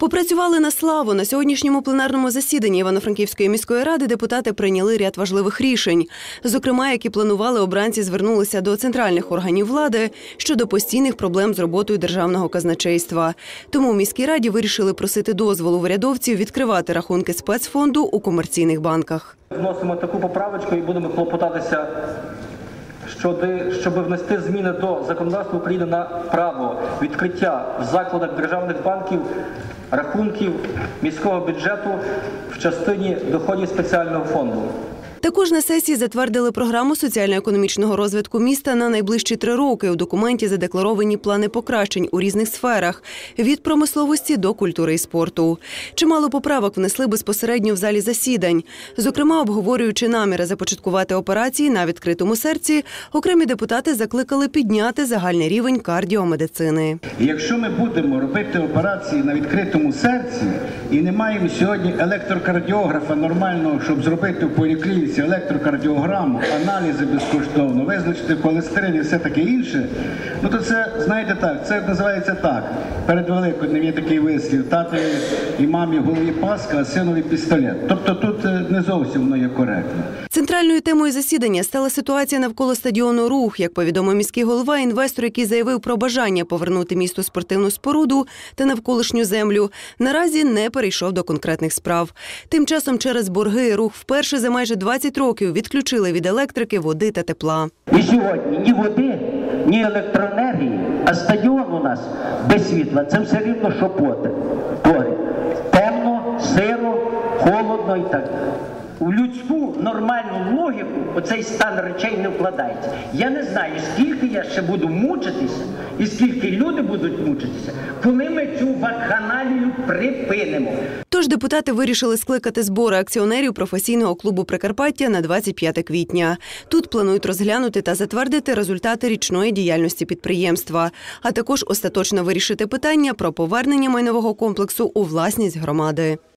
Попрацювали на славу на сьогоднішньому пленарному засіданні Івано-Франківської міської ради. Депутати прийняли ряд важливих рішень. Зокрема, які планували обранці, звернулися до центральних органів влади щодо постійних проблем з роботою державного казначейства. Тому в міській раді вирішили просити дозволу в відкривати рахунки спецфонду у комерційних банках. Вносимо таку поправочку і будемо клопотатися, щоби, щоб внести зміни до законодавства України на право відкриття в закладах державних банків рахунків міського бюджету в частині доходів спеціального фонду. Також на сесії затвердили програму соціально-економічного розвитку міста на найближчі три роки. У документі задекларовані плани покращень у різних сферах від промисловості до культури і спорту. Чимало поправок внесли безпосередньо в залі засідань. Зокрема, обговорюючи наміри започаткувати операції на відкритому серці, окремі депутати закликали підняти загальний рівень кардіомедицини. Якщо ми будемо робити операції на відкритому серці і не маємо сьогодні електрокардіографа нормального, щоб зробити в поліклініці електрокардіограму, аналізи безкоштовно, визначити холестерин і все таке інше, ну то це, знаєте так, це називається так. Перед Великоднем є такий вислів, татові і мамі голові паска, а синові пістолет. Тобто тут е, не зовсім воно є коректно. Центральною темою засідання стала ситуація навколо стадіону Рух. Як повідомив міський голова, інвестор, який заявив про бажання повернути місту спортивну споруду та навколишню землю, наразі не перейшов до конкретних справ. Тим часом через борги рух вперше за майже 20 років відключили від електрики, води та тепла. І сьогодні ні води, ні електроенергії, а стадіон у нас без світла. Це все рівно, що поряд. Темно, сиро, холодно і так. У людську нормальну логіку оцей стан речей не вкладається. Я не знаю, скільки я ще буду мучитися, і скільки люди будуть мучитися, коли ми цю вакханалію припинимо. Тож депутати вирішили скликати збори акціонерів професійного клубу Прикарпаття на 25 квітня. Тут планують розглянути та затвердити результати річної діяльності підприємства, а також остаточно вирішити питання про повернення майнового комплексу у власність громади.